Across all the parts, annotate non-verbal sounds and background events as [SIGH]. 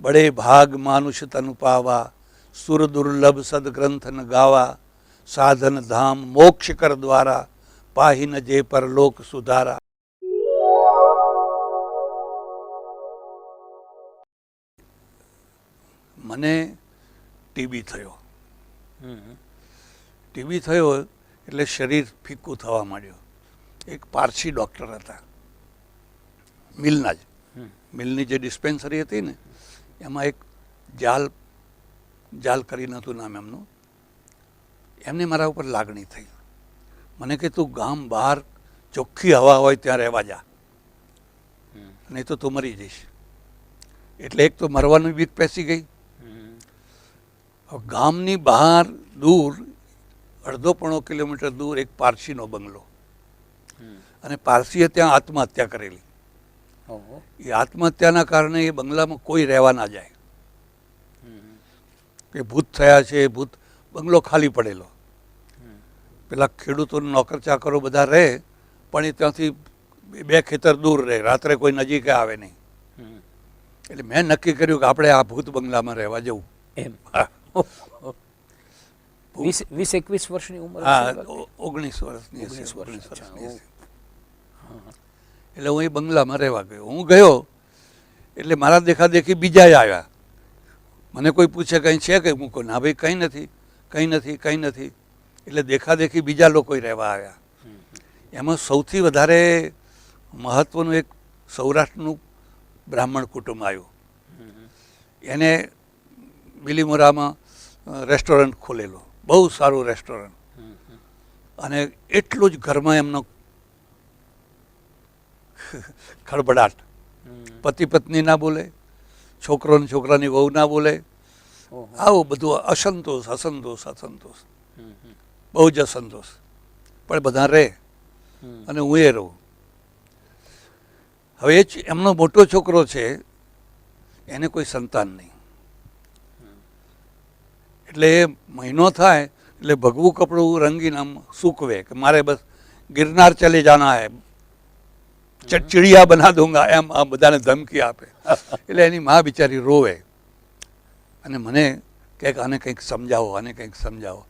બડે ભાગ માનુષ તન પાવા સુર દુર્લભ સદગ્રંથન ગાવા સાધન ધામ મોક્ષ કર દ્વારા પાહીન જે પરલોક સુધારા. મને ટીબી થયો. ટીબી થયો એટલે શરીર ફીકું થવા માંડ્યું. એક પારસી ડૉક્ટર હતા. મિલના જ. મિલની જે ડિસ્પેન્સરી હતી ને એમાં એક જાલ જાલ કરીને હતું નામ એમનું. એમને મારા ઉપર લાગણી થઈ. મને કે તું ગામ બહાર ચોખ્ખી હવા હોય ત્યાં રહેવા જા. નહીં તો તું મરી જઈશ. એટલે એક તો મરવાની બીક પેસી ગઈ. ગામની બહાર દૂર અડધો પોણો કિલોમીટર દૂર એક પારસીનો બંગલો. અને પારસીએ ત્યાં આત્મહત્યા કરેલી. એ આત્મહત્યાના કારણે એ બંગલામાં કોઈ રહેવા ના જાય. કે ભૂત થયા છે ભૂત બંગલો ખાલી પડેલો. પેલા ખેડૂતો નોકર ચાકરો બધા રહે પણ એ ત્યાંથી બે- ખેતર દૂર રહે રાત્રે કોઈ નજીકે આવે નહીં. એટલે મેં નક્કી કર્યું કે આપણે આ ભૂત બંગલામાં રહેવા જવું. એમ. [LAUGHS] વીસ વીસ એકવીસ વર્ષની ઉંમર હા ઓગણીસ વર્ષની ઓગણીસ વર્ષની. એટલે હું એ બંગલામાં રહેવા ગયો. હું ગયો એટલે મારા દેખાદેખી બીજા આવ્યા. મને કોઈ પૂછે કંઈ છે કે હું કહું, ના ભાઈ, કંઈ નથી કંઈ નથી કંઈ નથી. એટલે દેખાદેખી બીજા લોકો રહેવા આવ્યા. એમાં સૌથી વધારે મહત્વનું એક સૌરાષ્ટ્રનું બ્રાહ્મણ કુટુંબ આવ્યું. એને બિલીમોરામાં રેસ્ટોરન્ટ ખોલેલો. બહુ સારું રેસ્ટોરન્ટ. અને એટલું જ ઘરમાં એમનો [LAUGHS] ખળબડાટ પતિ પત્ની ના બોલે છોકરો ને છોકરાની વહુ ના બોલે. આવું બધું અસંતોષ અસંતોષ અસંતોષ. બહુ જ અસંતોષ. પણ બધા રહે અને હું એ રહું. હવે એ એમનો મોટો છોકરો છે એને કોઈ સંતાન નહીં. એટલે મહિનો થાય એટલે ભગવું કપડું રંગીને આમ સૂકવે કે મારે બસ ગિરનાર ચલે જાના હે ચ- ચિડિયા બના દઉંગા એમ આ બધાને ધમકી આપે. એટલે એની મા બિચારી રોવે. અને મને કંઈક આને કંઈક સમજાવો આને કંઈક સમજાવો.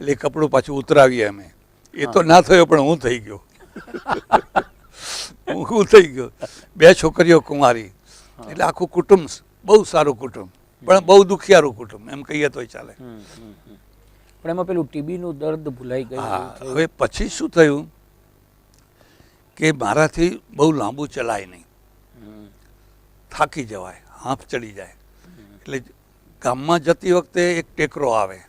એટલે એ કપડું પાછું ઉતરાવીએ અમે. એ તો ના થયો પણ હું થઈ ગયો. હું હું થઈ ગયો. બે છોકરીઓ કુંવારી. એટલે આખું કુટુંબ બહુ સારું કુટુંબ. પણ બહુ દુખિયારું કુટુંબ એમ કહીએ તોય ચાલે. પણ એમાં પેલું ટીબીનું દર્દ ભૂલાઈ ગયું હવે પછી શું થયું? કે મારાથી બહુ લાંબુ ચલાય નહીં. થાકી જવાય, હાંફ ચડી જાય. એટલે ગામમાં જતી વખતે એક ટેકરો આવે.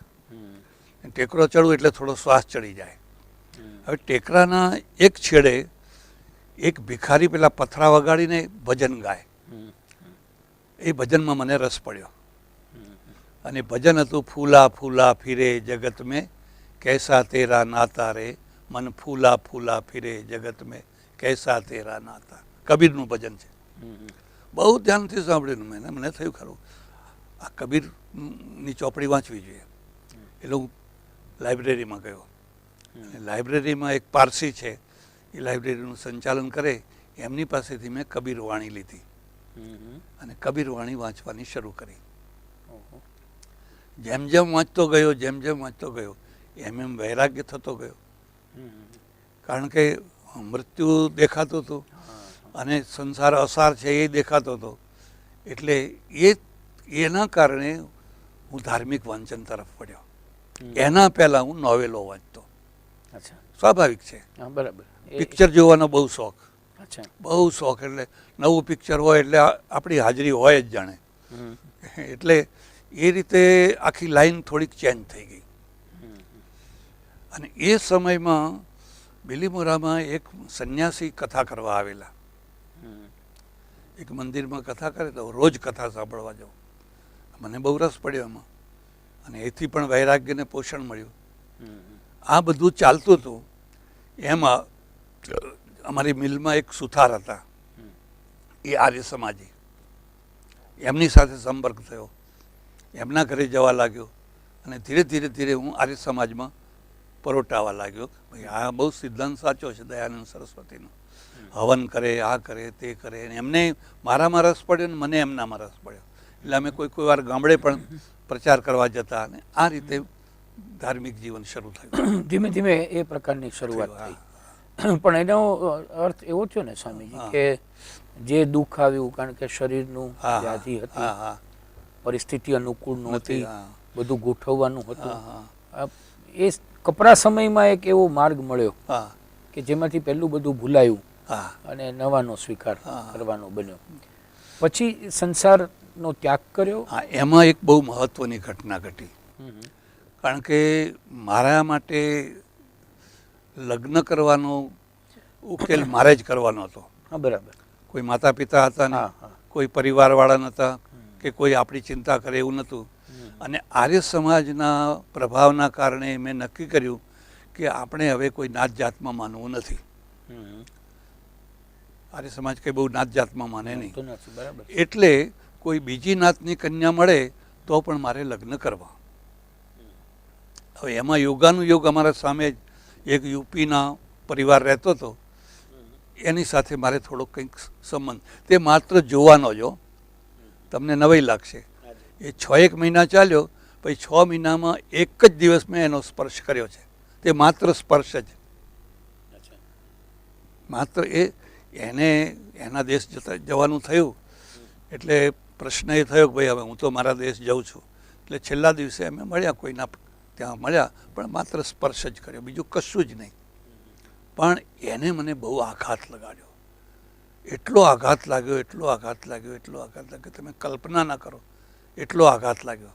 ટેકરો ચડવું એટલે થોડો શ્વાસ ચડી જાય. હવે ટેકરાના એક છેડે એક ભિખારી પેલા પથરા વગાડીને ભજન ગાય. એ ભજનમાં મને રસ પડ્યો. અને ભજન હતું, ફૂલા ફૂલા ફિરે જગત મેં, કેસા તેરા નાતા રે, મન ફૂલા ફૂલા ફિરે જગત મેં. કૈસા તેરા નાતા. કબીરનું ભજન છે. બહુ ધ્યાનથી સાંભળ્યું મેં મને થયું ખરું આ કબીરની ચોપડી વાંચવી જોઈએ. એટલે હું લાઇબ્રેરીમાં ગયો. અને લાઇબ્રેરીમાં એક પારસી છે એ લાઇબ્રેરીનું સંચાલન કરે. એમની પાસેથી મેં કબીર વાણી લીધી. અને કબીર વાણી વાંચવાની શરૂ કરી. જેમ જેમ વાંચતો ગયો જેમ જેમ વાંચતો ગયો એમ એમ વૈરાગ્ય થતો ગયો. કારણ કે મૃત્યુ દેખાતું હતું અને સંસાર અસાર છે એ દેખાતો હતો. એટલે એ એના કારણે હું ધાર્મિક વાંચન તરફ પડ્યો એના પહેલાં હું નોવેલો વાંચતો. અચ્છા. સ્વાભાવિક છે. હા બરાબર. પિક્ચર જોવાનો બહુ શોખ. અચ્છા. બહુ શોખ એટલે નવું પિક્ચર હોય એટલે આપણી હાજરી હોય જ જાણે. એટલે એ રીતે આખી લાઈન થોડીક ચેન્જ થઈ ગઈ. અને એ સમયમાં બિલીમોરામાં એક સંન્યાસી કથા કરવા આવેલા. એક મંદિરમાં કથા કરે તો રોજ કથા સાંભળવા જાઉં મને બહુ રસ પડ્યો એમાં. અને એથી પણ વૈરાગ્યને પોષણ મળ્યું. આ બધું ચાલતું હતું. એમાં અમારી મિલમાં એક સુથાર હતા. એ આર્ય સમાજી. એમની સાથે સંપર્ક થયો. એમના ઘરે જવા લાગ્યો. અને ધીરે ધીરે ધીરે હું આર્ય સમાજમાં પરોટાવા લાગ્યો. ભાઈ આ બહુ સિદ્ધાંત સાચો છે દયાનંદ સરસ્વતીનો. હવન કરે આ કરે તે કરે એમને મારામાં રસ પડ્યો ને મને એમનામાં રસ પડ્યો. એટલે અમે કોઈ કોઈ વાર ગામડે પણ પ્રચાર કરવા જતા અને આ રીતે ધાર્મિક જીવન શરૂ થયું. [COUGHS] ધીમે ધીમે એ પ્રકારની શરૂઆત થઈ. પણ એનો અર્થ એવો થયો ને સ્વામીજી કે જે દુઃખ આવ્યું કારણ કે શરીરનું વ્યાધિ હા હતી પરિસ્થિતિ અનુકૂળ નહોતી. બધું ગોઠવવાનું હતું. એ કપરા સમયમાં એક એવો માર્ગ મળ્યો હા. કે જેમાંથી પહેલું બધું ભૂલાયું હા. અને નવાનો સ્વીકાર. કરવાનો બન્યો. પછી સંસારનો ત્યાગ કર્યો. હા એમાં એક બહુ મહત્વની ઘટના ઘટી. કારણ કે મારા માટે લગ્ન કરવાનો ઉકેલ મારે જ કરવાનો હતો. હા બરાબર. કોઈ માતા પિતા હતા ને કોઈ પરિવારવાળા નહોતા કે કોઈ આપણી ચિંતા કરે એવું નહોતું અને આર્ય સમાજના પ્રભાવના કારણે મેં નક્કી કર્યું કે આપણે હવે કોઈ નાત જાતમાં માનવું નથી. આર્ય સમાજ કંઈ બહુ નાત જાતમાં માને નહીં. બરાબર. એટલે કોઈ બીજી નાતની કન્યા મળે તો પણ મારે લગ્ન કરવા. હવે એમાં યોગાનું યોગ અમારા સામે જ એક યુપીના પરિવાર રહેતો હતો. એની સાથે મારે થોડોક કંઈક સંબંધ તે માત્ર જોવાનો જો તમને નવાઈ લાગશે. એ છ એક મહિના ચાલ્યો પછી છ મહિનામાં એક જ દિવસ મેં એનો સ્પર્શ કર્યો છે. તે માત્ર સ્પર્શ જ. માત્ર એ એને એના દેશ જતા જવાનું થયું. એટલે પ્રશ્ન એ થયો કે ભાઈ હવે હું તો મારા દેશ જાઉં છું. એટલે છેલ્લા દિવસે અમે મળ્યા કોઈના ત્યાં મળ્યા પણ માત્ર સ્પર્શ જ કર્યો. બીજું કશું જ નહીં. પણ એને મને બહુ આઘાત લગાડ્યો. એટલો આઘાત લાગ્યો એટલો આઘાત લાગ્યો એટલો આઘાત લાગ્યો તમે કલ્પના ના કરો. એટલો આઘાત લાગ્યો.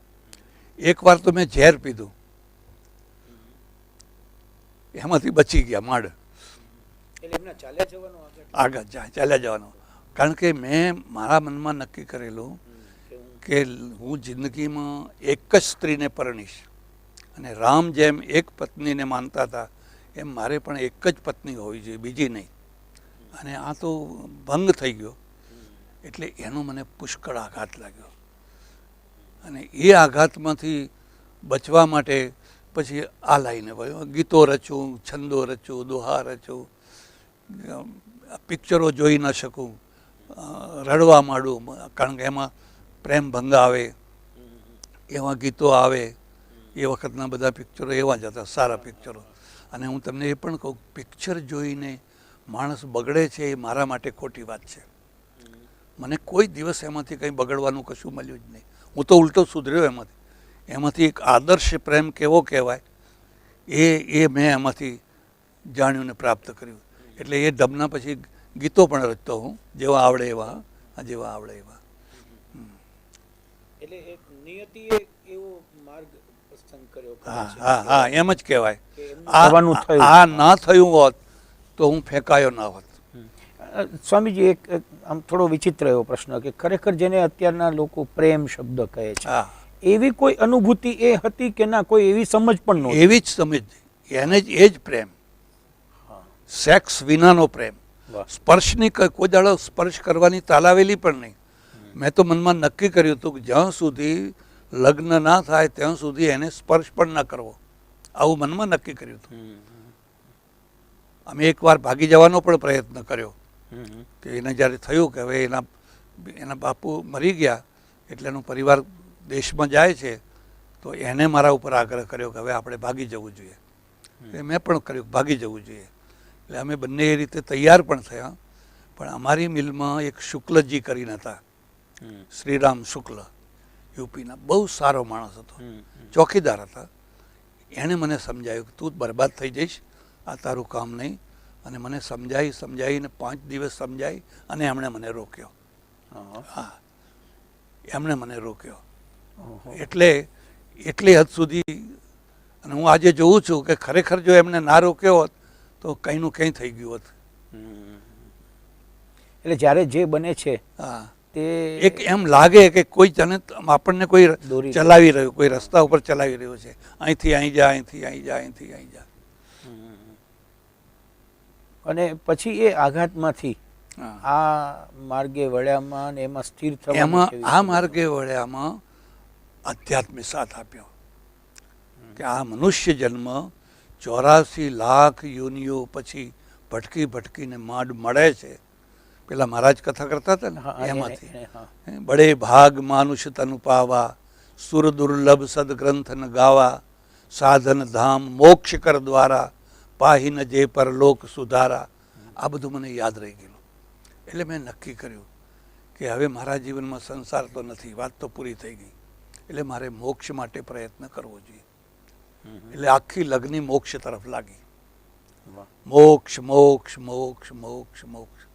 એકવાર તો મેં ઝેર પીધું. એમાંથી બચી ગયા માડ. આગળ ચાલ્યા જવાનું કારણ કે મેં મારા મનમાં નક્કી કરેલું કે હું જિંદગીમાં એક જ સ્ત્રીને પરણીશ. અને રામ જેમ એક પત્નીને માનતા હતા એમ મારે પણ એક જ પત્ની હોવી જોઈએ બીજી નહીં. અને આ તો ભંગ થઈ ગયો. એટલે એનો મને પુષ્કળ આઘાત લાગ્યો. અને એ આઘાતમાંથી બચવા માટે પછી આ લાઈને વયો. ગીતો રચું, છંદો રચું, દોહા રચું પિક્ચરો જોઈ ન શકું રડવા માંડું કારણ કે એમાં પ્રેમ ભંગ આવે, એવા ગીતો આવે, એ વખતના બધા પિક્ચરો એવા જ હતા, સારા પિક્ચરો. અને હું તમને એ પણ કહું, પિક્ચર જોઈને માણસ બગડે છે એ મારા માટે ખોટી વાત છે. મને કોઈ દિવસ એમાંથી કંઈ બગડવાનું કશું મળ્યું જ નહીં. હું તો ઉલટો સુધર્યો એમાંથી. એમાંથી એક આદર્શ પ્રેમ કેવો કહેવાય એ એ મેં એમાંથી જાણ્યું ને પ્રાપ્ત કર્યું. એટલે એ ડબના પછી ગીતો પણ રચતો હું જેવા આવડે એવા જેવા આવડે એવા. એટલે એક નિયતિએ એવો માર્ગ પસંદ કર્યો હા હા હા એમ જ કહેવાય. આ થવાનું થયું. આ ના થયું હોત તો હું ફેંકાયો ના હોત. સ્વામીજી એક આમ થોડો વિચિત્ર એવો પ્રશ્ન કે ખરેખર જેને અત્યારના લોકો પ્રેમ શબ્દ કહે છે એવી કોઈ અનુભૂતિ એ હતી કે ના કોઈ એવી સમજ પણ નહોતી? એવી જ સમજ એને જ એ જ પ્રેમ. સેક્સ વિનાનો પ્રેમ. સ્પર્શની કોઈ દાડો સ્પર્શ કરવાની તાલાવેલી પણ નહીં. મેં તો મનમાં નક્કી કર્યું હતું કે જ્યાં સુધી લગ્ન ના થાય ત્યાં સુધી એને સ્પર્શ પણ ના કરવો. આવું મનમાં નક્કી કર્યું હતું. અમે એકવાર ભાગી જવાનો પણ પ્રયત્ન કર્યો. કે એને જ્યારે થયું કે હવે એના એના બાપુ મરી ગયા એટલે એનો પરિવાર દેશમાં જાય છે, તો એને મારા ઉપર આગ્રહ કર્યો કે હવે આપણે ભાગી જવું જોઈએ. એટલે મેં પણ કર્યું ભાગી જવું જોઈએ. એટલે અમે બંને એ રીતે તૈયાર પણ થયા, પણ અમારી મિલમાં એક શુક્લજી કરીને હતા. શ્રીરામ શુક્લ, યુપીના બહુ સારો માણસ હતો. ચોકીદાર હતા. એણે મને સમજાયું કે તું બરબાદ થઈ જઈશ, આ તારું કામ નહીં. અને મને સમજાવી સમજાવીને પાંચ દિવસ સમજાવી અને એમણે મને રોક્યો. હા. એમણે મને રોક્યો. એટલે એટલી હદ સુધી અને હું આજે જોઉં છું કે ખરેખર જો એમને ના રોક્યો હોત તો કંઈનું કંઈ થઈ ગયું હોત. એટલે જ્યારે જે બને છે હા. તે એક એમ લાગે કે કોઈ તને આપણને કોઈ ચલાવી રહ્યું કોઈ રસ્તા ઉપર ચલાવી રહ્યું છે. અહીંથી અહીં જા અહીંથી અહીં જા અહીંથી અહીં જા. અને પછી એ આઘાતમાંથી આ માર્ગે વળ્યામાં ને એમાં સ્થિર થવાનું એમાં આ માર્ગે વળ્યામાં આધ્યાત્મિક સાથ આપ્યો. કે આ મનુષ્ય જન્મ ચોરાસી લાખ યોનિઓ પછી ભટકી ભટકીને માંડ મળે છે. પેલા મહારાજ કથા કરતા હતા ને એમાંથી. બડે ભાગ માનુષ તનુ પાવા સુર દુર્લભ સદગ્રંથ ગાવા સાધન ધામ મોક્ષ કર દ્વારા પાહી જે પરલોક સુધારા આ બધું મને યાદ રહી ગયેલું એટલે મેં નક્કી કર્યું કે હવે મારા જીવનમાં સંસાર તો નથી વાત તો પૂરી થઈ ગઈ. એટલે મારે મોક્ષ માટે પ્રયત્ન કરવો જોઈએ. એટલે આખી લગ્ન મોક્ષ તરફ લાગી. મોક્ષ મોક્ષ મોક્ષ મોક્ષ મોક્ષ.